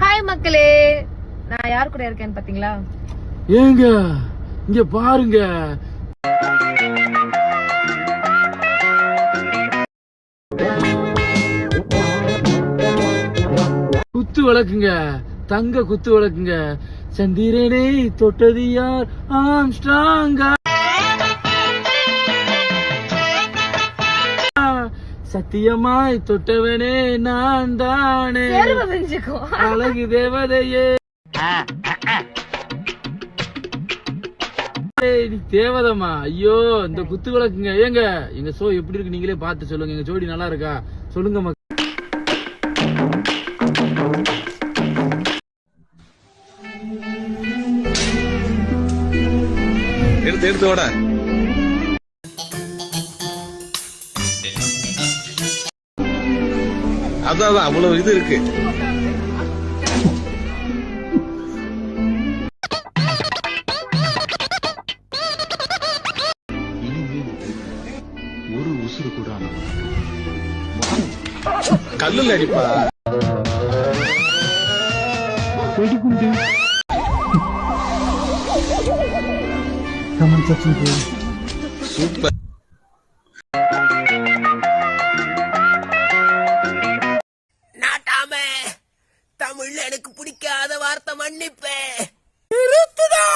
Hi மக்களே. நான் யார் கூட இருக்கேன்னு பாத்தீங்களா? ஏங்க இங்க பாருங்க. குத்து விளக்குங்க தங்க குத்து விளக்குங்க சந்திரனை தொட்டது யார் ஆம்ஸ்ட்ராங்கா சத்தியமாய் தொட்டவனே நான் தானே. அழகு தேவதையே. தேவதம்மா. ஐயோ இந்த குத்து விளக்குங்க ஏங்க எங்க ஷோ எப்படி இருக்கு? நீங்களே பார்த்து சொல்லுங்க. எங்க ஜோடி நல்லா இருக்கா? சொல்லுங்க எடுத்து எடுத்து ஓட அதான் அதான், அவ்வளவு இது இருக்கு. ஒரு உசுறு கூட கல்லுல அடிப்பா. வெடிகுண்டு சூப்பர். நாட்டாம தமிழ்ல எனக்கு பிடிக்காத வார்த்தை மன்னிப்பேன் நிறுத்துதா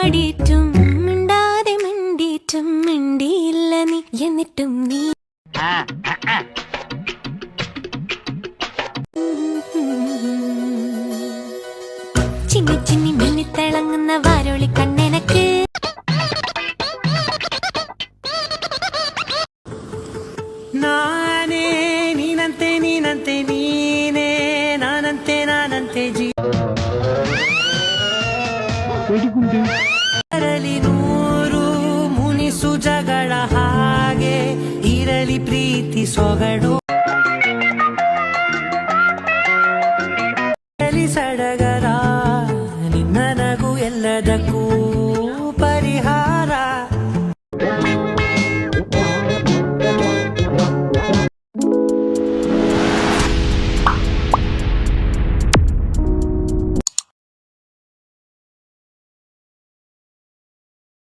പാടിയിട്ടും മിണ്ടാതെ മിണ്ടിയിട്ടും മിണ്ടിയില്ല നീ. എന്നിട്ടും നീ ചിന്നി ചിന്നി മിന്നിത്തിളങ്ങുന്ന വാരോളി കണ്ണെനക്ക്. ನಾನೇ ಇರಲಿ ನೂರು ಮುನಿಸು ಜಗಳ ಹಾಗೆ ಇರಲಿ ಪ್ರೀತಿ ಸೊಗಡು. ಸಡಗರ